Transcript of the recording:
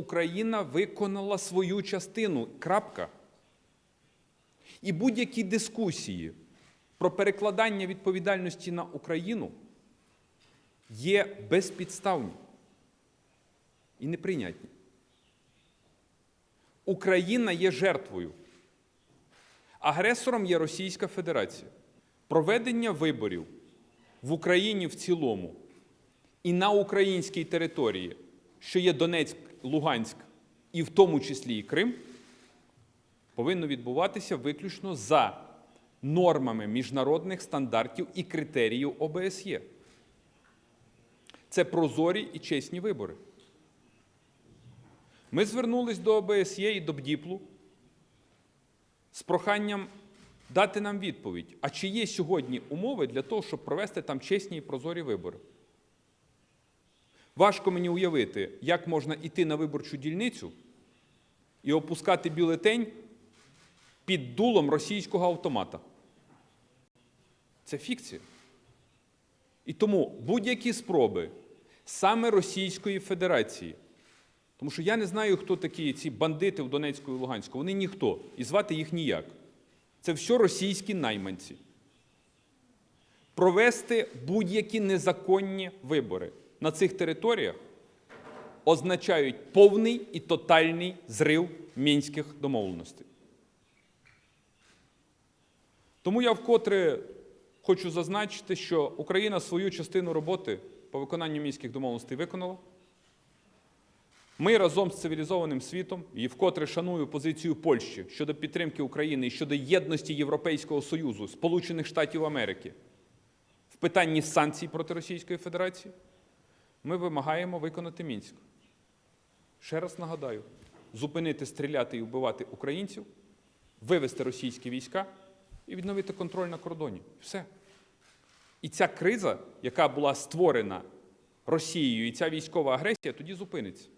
Україна виконала свою частину. Крапка. І будь-які дискусії про перекладання відповідальності на Україну є безпідставні і неприйнятні. Україна є жертвою. Агресором є Російська Федерація. Проведення виборів в Україні в цілому і на українській території, що є Донецьк, Луганськ, і в тому числі і Крим, повинно відбуватися виключно за нормами міжнародних стандартів і критеріїв ОБСЄ. Це прозорі і чесні вибори. Ми звернулись до ОБСЄ і до БДІПЛу з проханням дати нам відповідь, а чи є сьогодні умови для того, щоб провести там чесні і прозорі вибори. Важко мені уявити, як можна йти на виборчу дільницю і опускати бюлетень під дулом російського автомата. Це фікція. І тому будь-які спроби саме Російської Федерації, тому що я не знаю, хто такі ці бандити в Донецьку і Луганську, вони ніхто, і звати їх ніяк. Це все російські найманці. Провести будь-які незаконні вибори на цих територіях означають повний і тотальний зрив мінських домовленостей. Тому я вкотре хочу зазначити, що Україна свою частину роботи по виконанню мінських домовленостей виконала. Ми разом з цивілізованим світом і вкотре шаную позицію Польщі щодо підтримки України і щодо єдності Європейського Союзу, Сполучених Штатів Америки в питанні санкцій проти Російської Федерації. Ми вимагаємо виконати Мінськ. Ще раз нагадаю: зупинити стріляти і вбивати українців, вивести російські війська і відновити контроль на кордоні. Все. І ця криза, яка була створена Росією, і ця військова агресія тоді зупиниться.